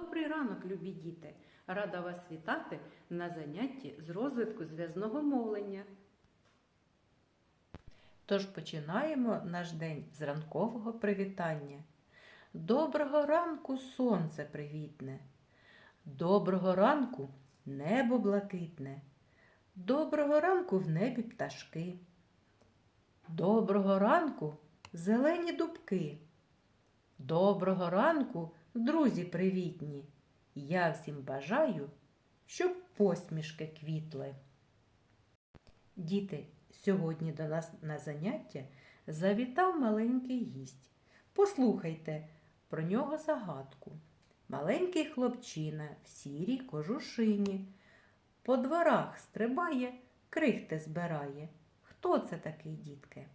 Добрий ранок, любі діти! Рада вас вітати на занятті з розвитку зв'язного мовлення. Тож починаємо наш день з ранкового привітання. Доброго ранку, сонце привітне. Доброго ранку небо блакитне. Доброго ранку в небі пташки. Доброго ранку зелені дубки. Доброго ранку, друзі привітні. Я всім бажаю, щоб посмішки квітли. Діти, сьогодні до нас на заняття завітав маленький гість. Послухайте про нього загадку. Маленький хлопчина в сірій кожушині. По дворах стрибає, крихти збирає. Хто це такий, дітки?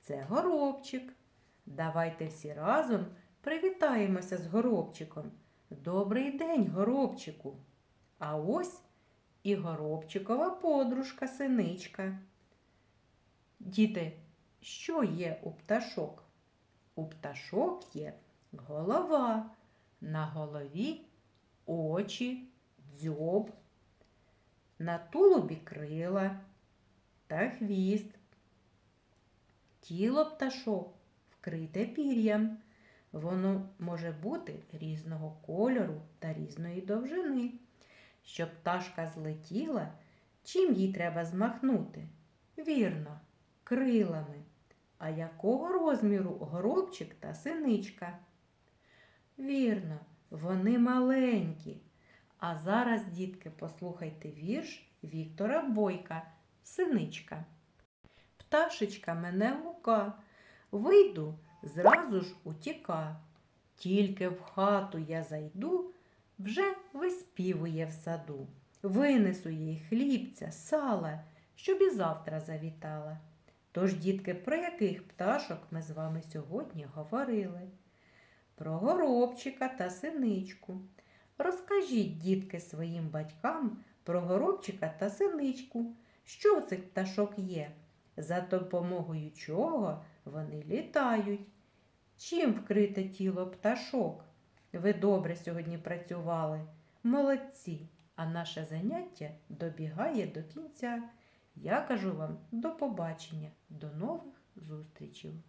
Це горобчик. Давайте всі разом привітаємося з горобчиком. Добрий день, горобчику. А ось і горобчикова подружка синичка. Діти, що є у пташок? У пташок є голова, на голові очі, дзьоб, на тулубі крила та хвіст. Тіло пташок вкрите пір'ям. Воно може бути різного кольору та різної довжини. Щоб пташка злетіла, чим їй треба змахнути? Вірно, крилами. А якого розміру горобчик та синичка? Вірно, вони маленькі. А зараз, дітки, послухайте вірш Віктора Бойка, синичка. Пташечка мене гука, вийду, зразу ж утіка. Тільки в хату я зайду, вже виспівує в саду. Винесу їй хлібця, сала, щоб і завтра завітала. Тож, дітки, про яких пташок ми з вами сьогодні говорили? Про горобчика та синичку. Розкажіть, дітки, своїм батькам про горобчика та синичку, що в цих пташок є, за допомогою чого вони літають. Чим вкрите тіло пташок? Ви добре сьогодні працювали. Молодці! А наше заняття добігає до кінця. Я кажу вам до побачення, до нових зустрічей!